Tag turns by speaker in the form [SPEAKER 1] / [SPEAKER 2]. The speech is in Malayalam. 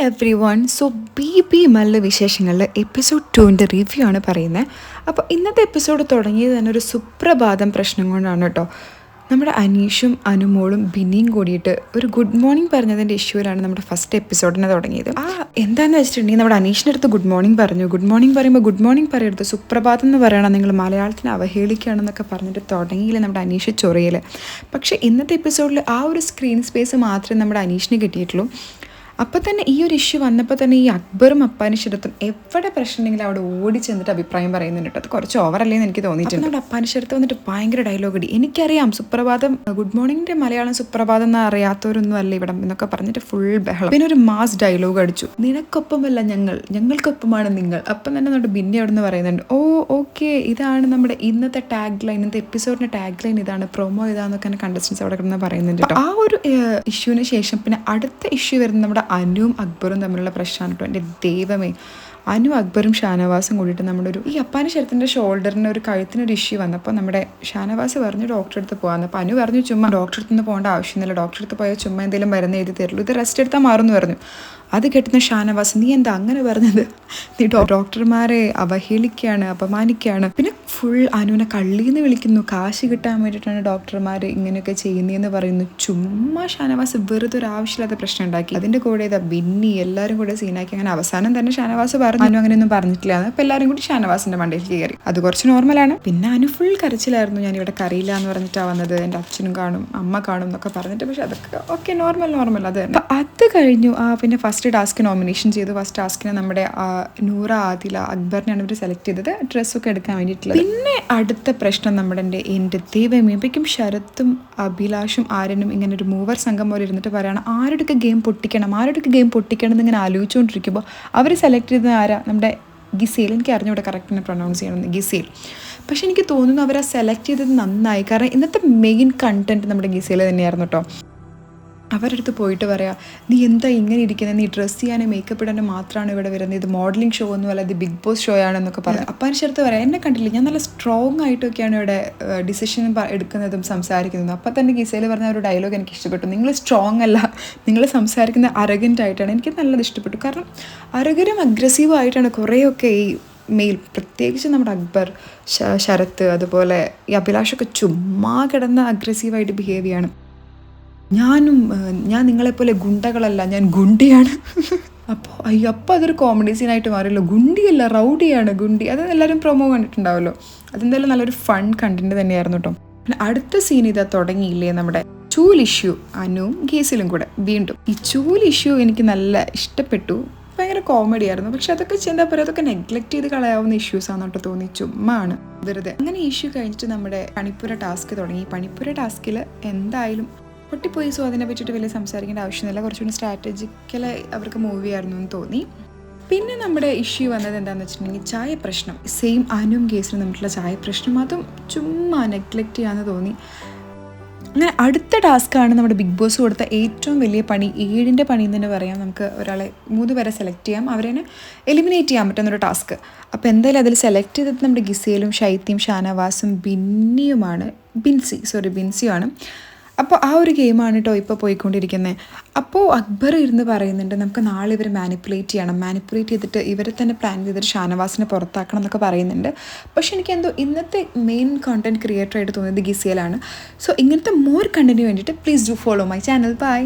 [SPEAKER 1] Every one so B B മല്ല വിശേഷങ്ങളിൽ എപ്പിസോഡ് ടുവിന്റെ റിവ്യൂ ആണ് പറയുന്നത് അപ്പോൾ ഇന്നത്തെ എപ്പിസോഡ് തുടങ്ങിയത് തന്നെ ഒരു സുപ്രഭാതം പ്രശ്നം കൊണ്ടാണ് കേട്ടോ. നമ്മുടെ അനീഷും അനുമോളും ബിന്നിയും കൂടിയിട്ട് ഒരു ഗുഡ് മോർണിംഗ് പറഞ്ഞതിന്റെ ഇഷ്യൂലാണ് നമ്മുടെ ഫസ്റ്റ് എപ്പിസോഡിനെ തുടങ്ങിയത്. ആ എന്താണെന്ന് വെച്ചിട്ടുണ്ടെങ്കിൽ നമ്മുടെ അനീഷിന്റെ അടുത്ത് ഗുഡ് മോർണിംഗ് പറഞ്ഞു. ഗുഡ് മോർണിംഗ് പറയുമ്പോൾ ഗുഡ് മോർണിംഗ് പറയരുത്. സുപ്രഭാതം എന്ന് പറയണം. നിങ്ങൾ മലയാളത്തിന് അവഹേളിക്കുകയാണെന്നൊക്കെ പറഞ്ഞിട്ട് തുടങ്ങിയില്ല നമ്മുടെ അനീഷ് ചൊറിയൽ പക്ഷേ ഇന്നത്തെ എപ്പിസോഡിൽ ആ ഒരു സ്ക്രീൻ സ്പേസ് മാത്രമേ നമ്മുടെ അനീഷിന് കിട്ടിയിട്ടുള്ളൂ. അപ്പോൾ തന്നെ ഈ ഒരു ഇഷ്യൂ വന്നപ്പോൾ തന്നെ ഈ അക്ബറും അപ്പാനിശ്വരത്തും എവിടെ പ്രശ്നമുണ്ടെങ്കിലും അവിടെ ഓടി ചെന്നിട്ട് അഭിപ്രായം പറയുന്നുണ്ട്. കേട്ടോ അത് കുറച്ച് ഓവറല്ലേന്ന് എനിക്ക് തോന്നിയിട്ടുണ്ട്. നമ്മുടെ അപ്പാനിശ്വരത്ത് വന്നിട്ട് ഭയങ്കര ഡയലോഗ് അടി എനിക്കറിയാം സുപ്രഭാതം ഗുഡ് മോർണിംഗിന്റെ മലയാളം സുപ്രഭാതം എന്ന് അറിയാത്തവരൊന്നും അല്ല ഇവിടെ എന്നൊക്കെ പറഞ്ഞിട്ട് ഫുൾ ബഹളം. പിന്നെ ഒരു മാസ് ഡയലോഗ് അടിച്ചു. നിനക്കൊപ്പമല്ല ഞങ്ങൾ ഞങ്ങൾക്കൊപ്പമാണ് നിങ്ങൾ. അപ്പം തന്നെ നമ്മുടെ ബിന്നി അവിടെ നിന്ന് പറയുന്നുണ്ട് ഓ ഓക്കെ ഇതാണ് നമ്മുടെ ഇന്നത്തെ ടാഗ് ലൈൻ ഇന്നത്തെ എപ്പിസോഡിന്റെ ടാഗ് ലൈൻ ഇതാണ് പ്രൊമോ ഇതാന്നൊക്കെ കണ്ടസ്റ്റൻസ് അവിടെ കിടന്ന് പറയുന്നുണ്ട്. ആ ഒരു ഇഷ്യൂവിന് ശേഷം പിന്നെ അടുത്ത ഇഷ്യൂ വരുന്ന നമ്മുടെ അനുവും അക്ബറും തമ്മിലുള്ള പ്രശ്നമാണ് കേട്ടോ. എന്റെ ദൈവമേ. അനു അക്ബറും ഷാനവാസും കൂടിയിട്ട് നമ്മുടെ ഒരു ഈ അപ്പാന് ശരത്തിന്റെ ഷോൾഡറിന് ഒരു കഴുത്തിനൊരു ഇഷ്യൂ വന്നപ്പോൾ നമ്മുടെ ഷാനവാസ് പറഞ്ഞു ഡോക്ടറെ അടുത്ത് പോകാൻ അപ്പോൾ അനു പറഞ്ഞു ചുമ്മാ ഡോക്ടറെ അടുത്ത് പോകേണ്ട ആവശ്യമില്ല ഡോക്ടറെ അടുത്ത് പോയാൽ ചുമ്മാ എന്തെങ്കിലും മരുന്ന് എഴുതി തരുള്ളൂ. ഇത് റെസ്റ്റ് എടുത്താൽ മാറുമെന്ന് പറഞ്ഞു. അത് കെട്ടുന്ന ഷാനവാസ് നീ എന്താ അങ്ങനെ പറഞ്ഞത്? നീ ഡോക്ടർമാരെ അവഹേളിക്കുകയാണ് അപമാനിക്കുകയാണ്. പിന്നെ ഫുൾ അനുവിനെ കള്ളിയെന്ന് വിളിക്കുന്നു. കാശ് കിട്ടാൻ വേണ്ടിയിട്ടാണ് ഡോക്ടർമാർ ഇങ്ങനെയൊക്കെ ചെയ്യുന്നതെന്ന് പറയുന്നു. ചുമ്മാ ഷാനവാസ് വെറുതെ ഒരു ആവശ്യമില്ലാത്ത പ്രശ്നം ഉണ്ടാക്കി. അതിന്റെ കൂടെ ഇതാ ബിന്നി എല്ലാവരും കൂടെ സീനാക്കി. അങ്ങനെ അവസാനം തന്നെ ഷാനവാസ് പറഞ്ഞു. അനു അങ്ങനെയൊന്നും പറഞ്ഞിട്ടില്ല. അപ്പോൾ എല്ലാവരും കൂടി ഷാനവാസിന്റെ മണ്ടയിൽ കയറി. അത് കുറച്ച് നോർമലാണ് പിന്നെ അനു ഫുൾ കരച്ചിലായിരുന്നു. ഞാൻ ഇവിടെ കറിയില്ല എന്ന് പറഞ്ഞിട്ടാണ് വന്നത്. എന്റെ അച്ഛനും കാണും അമ്മ കാണും എന്നൊക്കെ പറഞ്ഞിട്ട്. പക്ഷെ അതൊക്കെ ഓക്കെ നോർമൽ നോർമൽ അത് അത് കഴിഞ്ഞു. ആ പിന്നെ ഫസ്റ്റ് ടാസ്ക് നോമിനേഷൻ ചെയ്തു. ഫസ്റ്റ് ടാസ്കിന് നമ്മുടെ നൂറ ആദില അക്ബറിനെയാണ് ഇവർ സെലക്ട് ചെയ്തത്. ഡ്രസ്സൊക്കെ എടുക്കാൻ വേണ്ടിയിട്ടുള്ളത്. പിന്നെ അടുത്ത പ്രശ്നം നമ്മുടെ എന്റെ ദൈവമേ അപ്പോഴേക്കും ശരത്തും അഭിലാഷും ആരനും ഇങ്ങനെ ഒരു മൂവർ സംഘം പോലെ ഇരുന്നിട്ട് പറയണം ആരുടെയൊക്കെ ഗെയിം പൊട്ടിക്കണം? ആരുടെയൊക്കെ ഗെയിം പൊട്ടിക്കണം? എന്ന് ഇങ്ങനെ ആലോചിച്ചുകൊണ്ടിരിക്കുമ്പോൾ അവർ സെലക്ട് ചെയ്തത് ആരാ? നമ്മുടെ ഗിസേൽ. എനിക്ക് അറിഞ്ഞൂടെ കറക്റ്റിനെ പ്രൊനൗൺസ് ചെയ്യണം ഗിസേൽ. പക്ഷെ എനിക്ക് തോന്നുന്നു അവരെ സെലക്ട് ചെയ്തത് നന്നായി. കാരണം ഇന്നത്തെ മെയിൻ കണ്ടന്റ് നമ്മുടെ ഗിസേൽ തന്നെയായിരുന്നു കേട്ടോ അവരുടെ അടുത്ത് പോയിട്ട് പറയാം നീ എന്താ ഇങ്ങനെ ഇരിക്കുന്നത് നീ ഡ്രസ്സ് ചെയ്യാനും മേക്കപ്പ് ഇടാനും മാത്രമാണ് ഇവിടെ വരുന്നത് ഇത് മോഡലിംഗ് ഷോ ഒന്നും അല്ല ഇത് ബിഗ് ബോസ് ഷോ ആണെന്നൊക്കെ പറയാം അപ്പം അതിനടുത്ത് പറയാം എന്നെ കണ്ടില്ല? ഞാൻ നല്ല സ്ട്രോങ് ആയിട്ടൊക്കെയാണ് ഇവിടെ ഡിസിഷൻ എടുക്കുന്നതും സംസാരിക്കുന്നതും. അപ്പം തന്നെ ഗീസയിൽ പറഞ്ഞ ഒരു ഡയലോഗ് എനിക്ക് ഇഷ്ടപ്പെട്ടു. നിങ്ങൾ സ്ട്രോങ് അല്ല. നിങ്ങൾ സംസാരിക്കുന്ന അരഗന്റ് ആയിട്ടാണ്. എനിക്ക് നല്ലത് ഇഷ്ടപ്പെട്ടു. കാരണം അരഗരും അഗ്രസീവ് ആയിട്ടാണ് കുറേയൊക്കെ ഈ മെയിൽ പ്രത്യേകിച്ച് നമ്മുടെ അക്ബർ ശരത്ത് അതുപോലെ ഈ അഭിലാഷൊക്കെ ചുമ്മാ കിടന്ന അഗ്രസീവായിട്ട് ബിഹേവ് ചെയ്യാണ്. ഞാനും ഞാൻ നിങ്ങളെപ്പോലെ ഗുണ്ടകളല്ല ഞാൻ ഗുണ്ടിയാണ്. അപ്പോൾ അയ്യോ അപ്പോൾ അതൊരു കോമഡി സീനായിട്ട് മാറിയല്ലോ. ഗുണ്ടിയല്ല റൗഡിയാണ് ഗുണ്ടി. അത് എല്ലാവരും പ്രൊമോ കണ്ടിട്ടുണ്ടാവല്ലോ. അതെന്തായാലും നല്ലൊരു ഫൺ കണ്ടന്റ് തന്നെയായിരുന്നു കേട്ടോ അടുത്ത സീൻ ഇതാ തുടങ്ങിയില്ലേ നമ്മുടെ ചൂൽ ഇഷ്യൂ അനുവും ഗീസിലും കൂടെ. വീണ്ടും. ഈ ചൂൽ ഇഷ്യൂ എനിക്ക് നല്ല ഇഷ്ടപ്പെട്ടു. ഭയങ്കര കോമഡി ആയിരുന്നു. പക്ഷെ അതൊക്കെ എന്താ പറയുക അതൊക്കെ നെഗ്ലക്ട് ചെയ്ത് കളയാവുന്ന ഇഷ്യൂസ് ആണെന്നോട്ട് തോന്നി. ചുമ്മാണ്. വെറുതെ. അങ്ങനെ ഇഷ്യൂ കഴിഞ്ഞിട്ട് നമ്മുടെ പണിപ്പുര ടാസ്ക് തുടങ്ങി. പണിപ്പുര ടാസ്കിൽ എന്തായാലും പൊട്ടിപ്പോയി സോ അതിനെ പറ്റിയിട്ട് വലിയ സംസാരിക്കേണ്ട ആവശ്യമില്ല കുറച്ചുകൂടി സ്ട്രാറ്റജിക്കലായി അവർക്ക് മൂവ് ചെയ്യായിരുന്നു എന്ന് തോന്നി. പിന്നെ നമ്മുടെ ഇഷ്യൂ വന്നത് എന്താണെന്ന് വെച്ചിട്ടുണ്ടെങ്കിൽ ചായ പ്രശ്നം. സെയിം ആനും കേസിൽ തമ്മിലുള്ള ചായ പ്രശ്നം. അതും ചുമ്മാ നെഗ്ലക്റ്റ് ചെയ്യാന്ന് തോന്നി. അങ്ങനെ അടുത്ത ടാസ്ക്കാണ് നമ്മുടെ ബിഗ് ബോസ് കൊടുത്ത ഏറ്റവും വലിയ പണി. ഏഴിന്റെ പണി എന്ന് തന്നെ പറയാം. നമുക്ക് ഒരാളെ മൂന്ന് പേരെ സെലക്ട് ചെയ്യാം. അവരെ എലിമിനേറ്റ് ചെയ്യാൻ പറ്റുന്ന ഒരു ടാസ്ക് അപ്പോൾ എന്തായാലും അതിൽ സെലക്ട് ചെയ്തത് നമ്മുടെ ഗിസേലും ഷൈത്തിയും ഷാനവാസും ബിന്നിയുമാണ്. ബിൻസി സോറി ബിൻസിയുമാണ്. അപ്പോൾ ആ ഒരു ഗെയിമാണ് കേട്ടോ ഇപ്പോൾ പോയിക്കൊണ്ടിരിക്കുന്നത് അപ്പോൾ അക്ബർ ഇരുന്ന് പറയുന്നുണ്ട് നമുക്ക് നാളെ ഇവരെ മാനിപ്പുലേറ്റ് ചെയ്യണം. മാനിപ്പുലേറ്റ് ചെയ്തിട്ട് ഇവരെ തന്നെ പ്ലാൻ ചെയ്തിട്ട് ഷാനവാസിനെ പുറത്താക്കണം എന്നൊക്കെ പറയുന്നുണ്ട്. പക്ഷെ എനിക്ക് എന്തോ ഇന്നത്തെ മെയിൻ കണ്ടന്റ് ക്രിയേറ്റർ ആയിട്ട് തോന്നിയത് ഗിസിയലാണ്. സോ ഇങ്ങനത്തെ മോർ കണ്ടന്റിന് വേണ്ടിയിട്ട് please do follow my channel bye